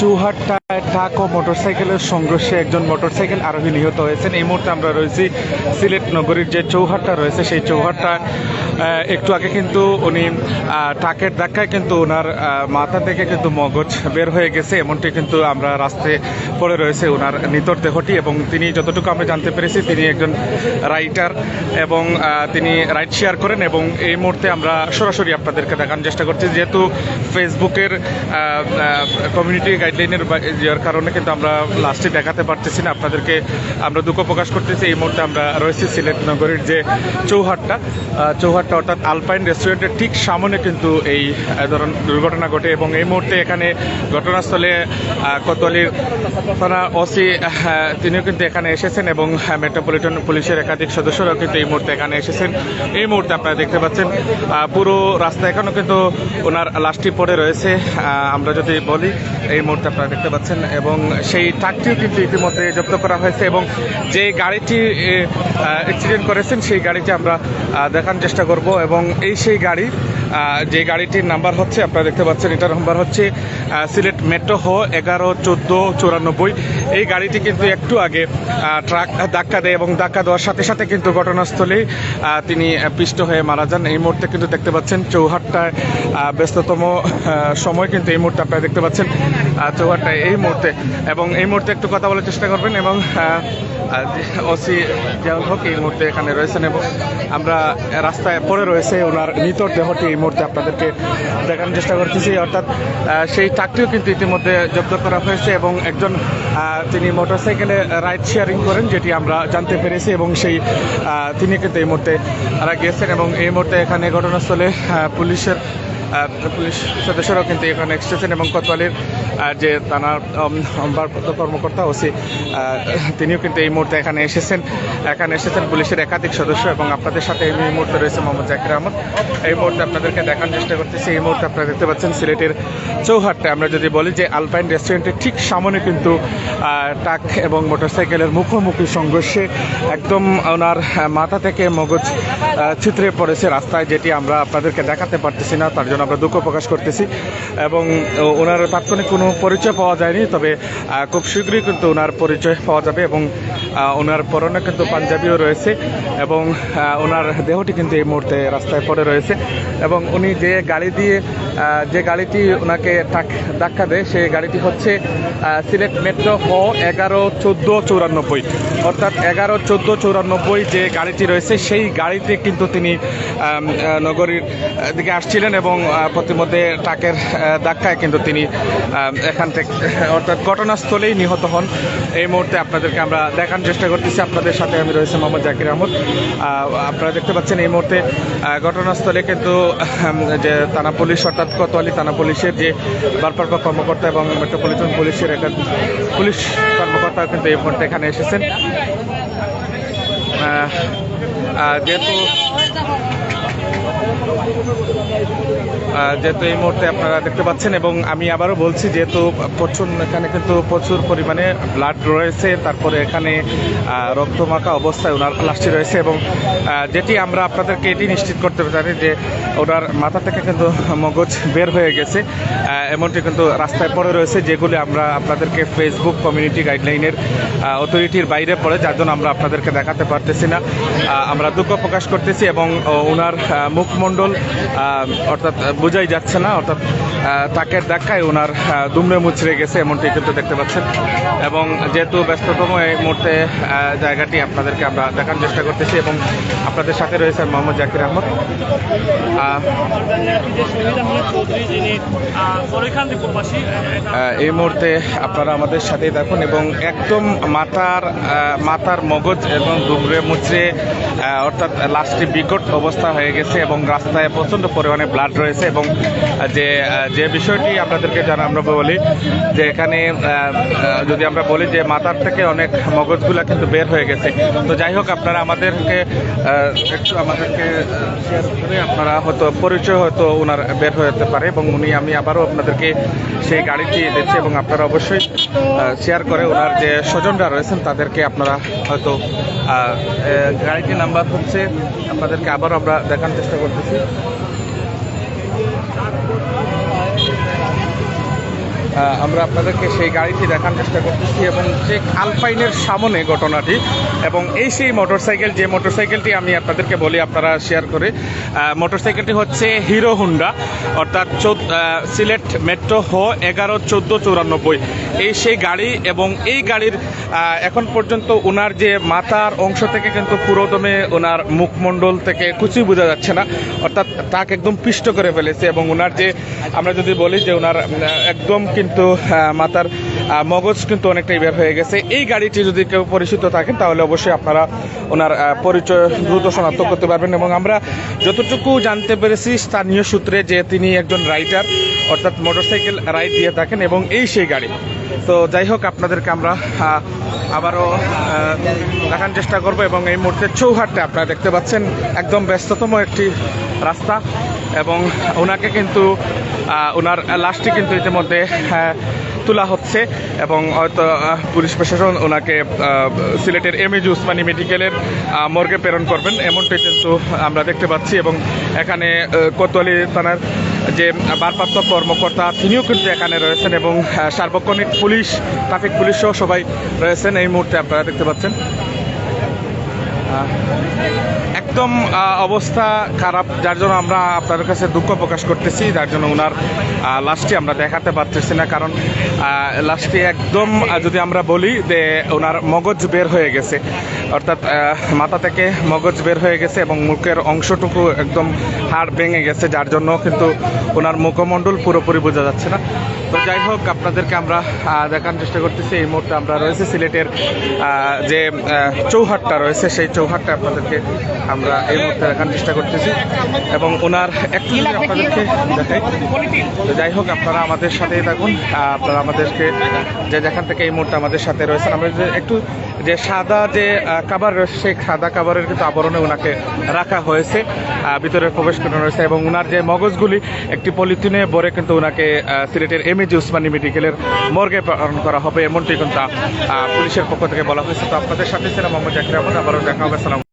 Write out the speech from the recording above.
চৌহাট্টায় truck ও মোটরসাইকেলের সংঘর্ষে একজন মোটরসাইকেল আরোহী নিহত হয়েছেন। এই মুহূর্তে আমরা রয়েছি সিলেট নগরীর যে চৌহাট্টা রয়েছে, সেই চৌহাট্টা একটু আগে কিন্তু উনি ট্রাকের ধাক্কায় কিন্তু ওনার মাথা থেকে কিন্তু মগজ বের হয়ে গেছে। এমনটি কিন্তু আমরা রাস্তায় পড়ে রয়েছে ওনার নিতর দেহটি এবং তিনি যতটুকু আমরা জানতে পেরেছি, তিনি একজন রাইটার এবং তিনি রাইড শেয়ার করেন এবং এই মুহূর্তে আমরা সরাসরি আপনাদেরকে দেখানোর চেষ্টা করছি। যেহেতু ফেসবুকের কমিউনিটি গাইডলাইনের ইয়ার কারণে কিন্তু আমরা লাস্টে দেখাতে পারতেছি না। আপনাদেরকে আমরা দুঃখ প্রকাশ করতেছি। এই মুহূর্তে আমরা রয়েছি সিলেট নগরীর যে চৌহাট্টা। চৌহাট্টা অর্থাৎ আলপাইন রেস্টুরেন্টের ঠিক সামনে কিন্তু এই ধরুন দুর্ঘটনা ঘটে এবং এই মুহূর্তে এখানে ঘটনাস্থলে কোতোয়ালির থানা ওসি তিনিও কিন্তু এখানে এসেছেন এবং মেট্রোপলিটন পুলিশের একাধিক সদস্যরাও কিন্তু এই মুহূর্তে এখানে এসেছেন। এই মুহূর্তে আপনারা দেখতে পাচ্ছেন পুরো রাস্তা এখনও কিন্তু ওনার লাশটি পড়ে রয়েছে। আমরা যদি বলি, এই মুহূর্তে আপনারা দেখতে পাচ্ছেন এবং সেই ট্রাকটিও কিন্তু ইতিমধ্যে জব্দ করা হয়েছে এবং যে গাড়িটি অ্যাক্সিডেন্ট করেছেন, সেই গাড়িটি আমরা দেখার চেষ্টা করব এবং এই সেই গাড়ি যে গাড়িটির নাম্বার হচ্ছে, আপনারা দেখতে পাচ্ছেন, এটার নাম্বার হচ্ছে সিলেট মেট্রো হো এগারো, চোদ্দ, চুরানব্বই। এই গাড়িটি কিন্তু একটু আগে ট্রাক ধাক্কা দেয় এবং ধাক্কা দেওয়ার সাথে সাথে কিন্তু ঘটনাস্থলেই তিনি পিষ্ট হয়ে মারা যান। এই মুহূর্তে কিন্তু দেখতে পাচ্ছেন চৌহাট্টায় ব্যস্ততম সময় কিন্তু এই মুহূর্তে আপনারা দেখতে পাচ্ছেন চৌহাট্টায় এই মুহূর্তে। এবং এই মুহূর্তে একটু কথা বলার চেষ্টা করবেন এবং ওসি জিয়াউল হক, এই মুহূর্তে এখানে রয়েছেন এবং আমরা রাস্তায় পড়ে রয়েছে ওনার নিতর দেহটি এই মুহূর্তে আপনাদেরকে দেখানোর চেষ্টা করতেছি। অর্থাৎ সেই ট্রাকটিও কিন্তু ইতিমধ্যে জব্দ করা হয়েছে এবং একজন তিনি মোটরসাইকেলে রাইড শেয়ারিং করেন, যেটি আমরা জানতে পেরেছি এবং সেই তিনি কিন্তু এই মুহূর্তে তারা গিয়েছেন এবং এই মুহূর্তে এখানে ঘটনাস্থলে পুলিশের পুলিশ সদস্যরাও কিন্তু এখানে এসেছেন এবং কোতোয়ালির যে থানার ভারপ্রাপ্ত কর্মকর্তা ওসি তিনিও কিন্তু এই মুহূর্তে এখানে এসেছেন। এখানে এসেছেন পুলিশের একাধিক সদস্য এবং আপনাদের সাথে এই মুহূর্তে রয়েছে মোহাম্মদ জাকির আহমদ। এই মুহূর্তে আপনাদেরকে দেখার চেষ্টা করতেছি। এই মুহূর্তে আপনারা দেখতে পাচ্ছেন সিলেটের চৌহাট্টা আমরা যদি বলি যে আলপাইন রেস্টুরেন্টের ঠিক সামনে কিন্তু ট্রাক এবং মোটরসাইকেলের মুখোমুখি সংঘর্ষে একদম ওনার মাথা থেকে মগজ ছিতরে পড়েছে রাস্তায়, যেটি আমরা আপনাদেরকে দেখাতে পারতেছি না, তার জন্য আমরা দুঃখ প্রকাশ করতেছি। এবং ওনার তাৎক্ষণিক কোনো পরিচয় পাওয়া যায়নি, তবে খুব শীঘ্রই কিন্তু ওনার পরিচয় পাওয়া যাবে এবং ওনার পরনে কিন্তু পাঞ্জাবিও রয়েছে এবং ওনার দেহটি কিন্তু এই মুহূর্তে রাস্তায় পড়ে রয়েছে এবং উনি যে গাড়ি দিয়ে যে গাড়িটি ওনাকে ধাক্কা দেয়, সেই গাড়িটি হচ্ছে সিলেট মেট্রো হ এগারো চোদ্দ চৌরানব্বই। অর্থাৎ এগারো চোদ্দ চৌরানব্বই যে গাড়িটি রয়েছে, সেই গাড়িতে কিন্তু তিনি নগরীর দিকে আসছিলেন এবং প্রতিমধ্যে ট্রাকের ধাক্কায় কিন্তু তিনি এখান থেকে, অর্থাৎ ঘটনাস্থলেই নিহত হন। এই মুহূর্তে আপনাদেরকে আমরা দেখার চেষ্টা করতেছি। আপনাদের সাথে আমি রয়েছে মোহাম্মদ জাকির আহমদ। আপনারা দেখতে পাচ্ছেন এই মুহূর্তে ঘটনাস্থলে কিন্তু যে থানা পুলিশ, অর্থাৎ কোতোয়ালি থানা পুলিশের যে ভারপ্রাপ্ত কর্মকর্তা এবং মেট্রোপলিটন পুলিশের একটা পুলিশ কর্মকর্তা কিন্তু এই মুহূর্তে এখানে এসেছেন। যেহেতু যেহেতু এই মুহূর্তে আপনারা দেখতে পাচ্ছেন এবং আমি আবারও বলছি যেহেতু প্রচুর এখানে কিন্তু প্রচুর পরিমাণে ব্লাড রয়েছে তারপরে এখানে রক্তমাখা অবস্থায় ওনার লাশটি রয়েছে এবং যেটি আমরা আপনাদেরকে এটি নিশ্চিত করতে পারি যে ওনার মাথা থেকে কিন্তু মগজ বের হয়ে গেছে এমনটি কিন্তু রাস্তায় পড়ে রয়েছে যেগুলি আমরা আপনাদেরকে ফেসবুক কমিউনিটি গাইডলাইনের অথরিটির বাইরে পড়ে যার জন্য আমরা আপনাদেরকে দেখাতে পারতেছি না। আমরা দুঃখ প্রকাশ করতেছি এবং ওনার আহ, মুখমণ্ডল অর্থাৎ বোঝাই যাচ্ছে না, অর্থাৎ তাকের ধাক্কায় ওনার দুমড়ে মুচড়ে গেছে এমনটি কিন্তু দেখতে পাচ্ছেন। এবং যেহেতু ব্যস্ততম এই মুহূর্তে জায়গাটি আপনাদেরকে আমরা দেখার চেষ্টা করতেছি এবং আপনাদের সাথে রয়েছে মোহাম্মদ জাকির আহমদ। এই মুহূর্তে আপনারা আমাদের সাথেই দেখুন এবং একদম মাথার মাথার মগজ এবং দুমড়ে মুচড়ে অর্থাৎ লাস্টে বিকট অবস্থা হয়ে গেছে এবং রাস্তায় প্রচণ্ড পরিমাণে ব্লাড রয়েছে এবং যে যে বিষয়টি আপনাদেরকে জানা আমরা বলি, যে এখানে যদি আমরা বলি যে মাথার থেকে অনেক মগজগুলা কিন্তু বের হয়ে গেছে। তো যাই হোক, আপনারা আমাদেরকে একটু আমাদেরকে শেয়ার করে আপনারা হয়তো পরিচয় হয়তো ওনার বের হতে পারে এবং উনি, আমি আবারও আপনাদেরকে সেই গাড়িটি দিচ্ছি এবং আপনারা অবশ্যই শেয়ার করে ওনার যে স্বজনরা রয়েছেন তাদেরকে আপনারা হয়তো গাড়িটির নাম্বার হচ্ছে, আপনাদেরকে আবারও আমরা দেখার চেষ্টা করতেছি। Thank you. আমরা আপনাদেরকে সেই গাড়িটি দেখার চেষ্টা করতেছি এবং যে আলপাইনের সামনে ঘটনাটি এবং এই সেই মোটরসাইকেল, যে মোটরসাইকেলটি আমি আপনাদেরকে বলি, আপনারা শেয়ার করে মোটরসাইকেলটি হচ্ছে হিরো হুন্ডা, অর্থাৎ সিলেট মেট্রো হো এগারো চোদ্দ চৌরানব্বই। এই সেই গাড়ি এবং এই গাড়ির এখন পর্যন্ত ওনার যে মাথার অংশ থেকে কিন্তু পুরোদমে ওনার মুখমণ্ডল থেকে কিছুই বোঝা যাচ্ছে না, অর্থাৎ তাকে একদম পিষ্ট করে ফেলেছে এবং ওনার যে, আমরা যদি বলি যে ওনার একদম একদম কিন্তু মাথার মগজ কিন্তু অনেকটাই বের হয়ে গেছে। এই গাড়িটি যদি কেউ পরিচিত থাকেন, তাহলে অবশ্যই আপনারা ওনার পরিচয় দ্রুত শনাক্ত করতে পারবেন এবং আমরা যতটুকু জানতে পেরেছি, স্থানীয় সূত্রে যে তিনি একজন রাইডার, অর্থাৎ মোটরসাইকেল রাইড দিয়ে থাকেন এবং এই সেই গাড়ি। তো যাই হোক, আপনাদেরকে আমরা আবারও দেখার চেষ্টা করব এবং এই মুহূর্তে চৌহাটটা আপনারা দেখতে পাচ্ছেন, একদম ব্যস্ততম একটি রাস্তা এবং ওনাকে কিন্তু ওনার লাশটি কিন্তু ইতিমধ্যে তোলা হচ্ছে এবং হয়তো পুলিশ প্রশাসন ওনাকে সিলেটের এম এজ উসমানী মেডিকেলের মর্গে প্রেরণ করবেন। এমনটাই কিন্তু আমরা দেখতে পাচ্ছি এবং এখানে কোতোয়ালি থানার যে ভারপ্রাপ্ত কর্মকর্তা, তিনিও কিন্তু এখানে রয়েছেন এবং সার্বক্ষণিক পুলিশ, ট্রাফিক পুলিশ সহ সবাই রয়েছেন। এই মুহূর্তে আপনারা দেখতে পাচ্ছেন একদম অবস্থা খারাপ। যার জন্য আমরা আপনাদের কাছে দুঃখ প্রকাশ করতেছি, যার জন্য ওনার লাশটি আমরা দেখাতে পারতেছি না। কারণ লাশটি একদম যদি আমরা বলি যে ওনার মগজ বের হয়ে গেছে। অর্থাৎ মাথা থেকে মগজ বের হয়ে গেছে এবং মুখের অংশটুকু একদম হাড় ভেঙে গেছে, যার জন্য কিন্তু ওনার মুখমণ্ডল পুরোপুরি বোঝা যাচ্ছে না। তো যাই হোক, আপনাদেরকে আমরা দেখার চেষ্টা করতেছি। এই মুহূর্তে আমরা রয়েছে সিলেটের যে চৌহাটটা রয়েছে, সেই চৌহাটটা আপনাদেরকে আমরা এই মুহূর্তে দেখানোর চেষ্টা করতেছি এবং ওনার একটু যদি আপনাদেরকে দেখাই, তো যাই হোক, আপনারা আমাদের সাথেই থাকুন। আপনারা আমাদেরকে যে যেখান থেকে এই মুহূর্তে আমাদের সাথে রয়েছেন, আমরা একটু যে সাদা যে কাবার রয়েছে, সেই সাদা কাবারের কিন্তু আবরণে ওনাকে রাখা হয়েছে। ভিতরে প্রবেশ করানো রয়েছে এবং ওনার যে মগজগুলি, একটি পলিথিনে ভরে কিন্তু ওনাকে সিলেটের এম এজ উসমানী মেডিকেলের মর্গে পালন করা হবে, এমনটি কিন্তু পুলিশের পক্ষ থেকে বলা হয়েছে। তো আপনাদের সাথে ছিলাম মোহাম্মদ জাকির আবারও দেখা হবে।